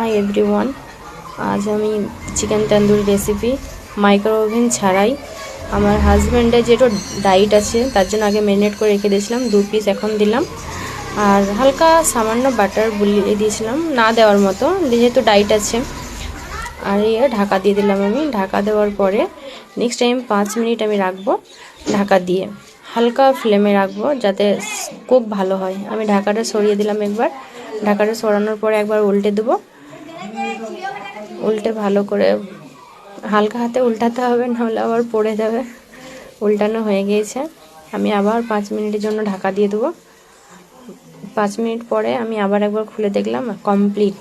High everyone আজ আমি chicken tandoori recipe micro oven ছাড়াই। আমার হাজব্যান্ডের যেটা ডাইট আছে, তার জন্য আগে ম্যারিনেট করে রেখে দিয়েছিলাম, দু পিস এখন দিলাম। আর হালকা সামান্য বাটার বুলিয়ে দিয়েছিলাম, না দেওয়ার মতো, যেহেতু ডাইট আছে। আর ইয়ে ঢাকা দিয়ে দিলাম আমি, ঢাকা দেওয়ার পরে নেক্সট টাইম পাঁচ মিনিট আমি রাখব ঢাকা দিয়ে। হালকা ফ্লেমে রাখব, যাতে খুব ভালো হয়। আমি ঢাকাটা সরিয়ে দিলাম একবার। ঢাকাটা সরানোর পরে একবার উল্টে দেবো। উল্টে ভালো করে, হালকা হাতে উল্টাতে হবে, নাহলে আবার পড়ে যাবে। উল্টানো হয়ে গিয়েছে। আমি আবার পাঁচ মিনিটের জন্য ঢাকা দিয়ে দেবো। পাঁচ মিনিট পরে আমি আবার একবার খুলে দেখলাম, কমপ্লিট।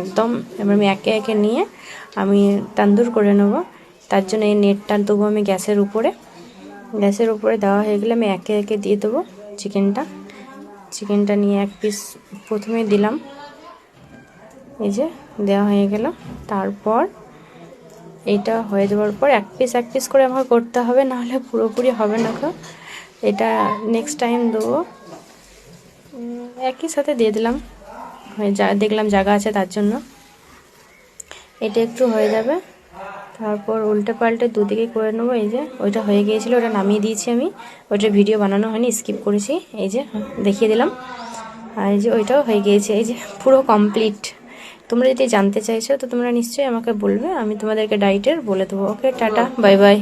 একদম, এবার আমি একে একে নিয়ে আমি তান্দুর করে নেব। তার জন্য এই নেটটা দেবো আমি গ্যাসের উপরে। গ্যাসের উপরে দেওয়া হয়ে গেলে আমি একে একে দিয়ে দেবো চিকেনটা। চিকেনটা নিয়ে এক পিস প্রথমে দিলাম। এই যে, দেওয়া হয়ে গেল। তারপর এটা হয়ে যাওয়ার পর এক পিস এক পিস করে আমার করতে হবে, নাহলে পুরোপুরি হবে না তো এটা নেক্সট টাইম দেবো। একই সাথে দিয়ে দিলাম। হয়ে যা, দেখলাম জায়গা আছে তার জন্য। এটা একটু হয়ে যাবে। তারপর উল্টে পাল্টে দুদিকে করে নেব। এই যে, ওইটা হয়ে গিয়েছিল, ওটা নামিয়ে দিয়েছি আমি। ওইটা ভিডিও বানানো হয়নি স্কিপ করেছি। এই যে, দেখিয়ে দিলাম। আর এই যে, ওইটাও হয়ে গিয়েছে। এই যে, পুরো কমপ্লিট তোমরা যদি জানতে চাইছো, তো তোমরা নিশ্চয়ই আমাকে বলবে, আমি তোমাদেরকে ডাইটের বলে দেবো। ওকে টাটা বাই বাই